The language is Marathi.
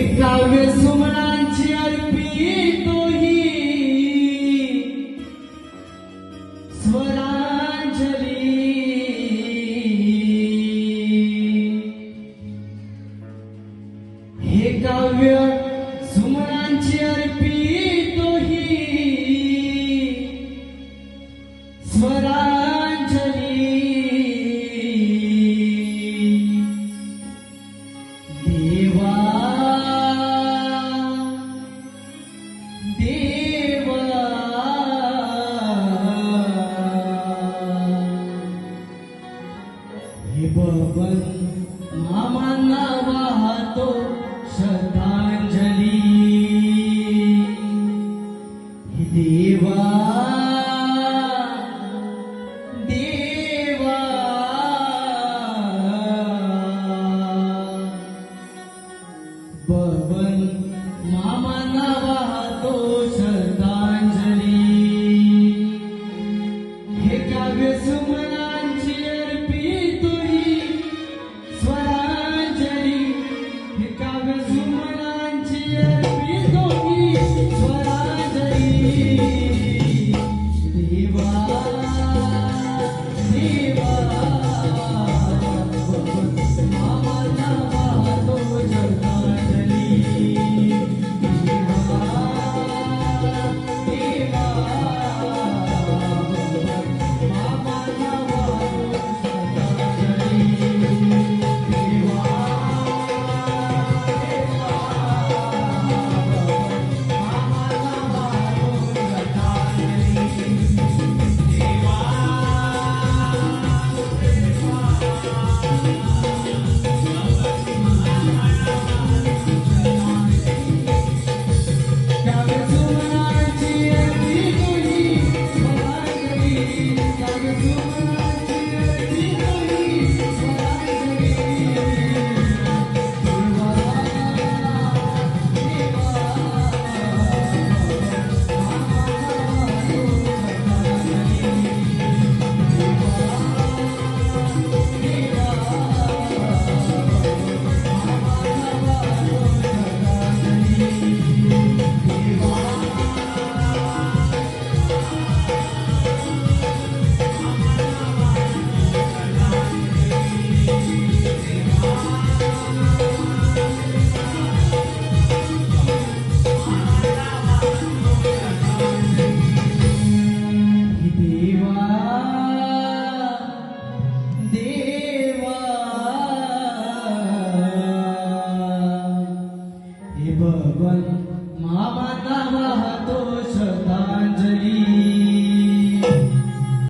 काव्य सुमनाची अर्पी तोही. स्वरांजली. हे काव्य सुमनांची अर्पी हे बबन मामांना तो महाबाधा वाहतो श्रद्धांजली